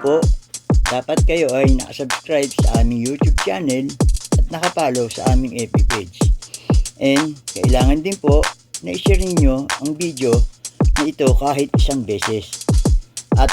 po, dapat kayo ay nakasubscribe sa aming YouTube channel at nakapollow sa aming FB page. And kailangan din po na i-share ninyo ang video na ito kahit isang beses. At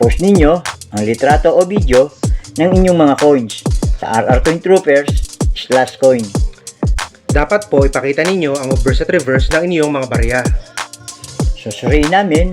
post ninyo ang litrato o video ng inyong mga coins sa RR Coin Troopers slash coin. Dapat po ipakita ninyo ang obverse at reverse ng inyong mga barya. Susuriin namin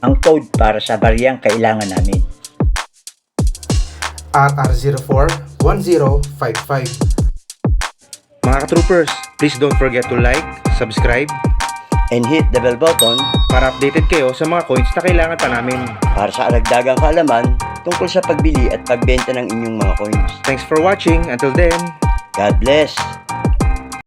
ang code para sa bariyang kailangan namin. RR041055 Mga ka-troopers, please don't forget to like, subscribe, And hit the bell button para updated kayo sa mga coins na kailangan pa namin. para sa alagdagang kaalaman tungkol sa pagbili at pagbenta ng inyong mga coins. Thanks for watching. Until then, God bless!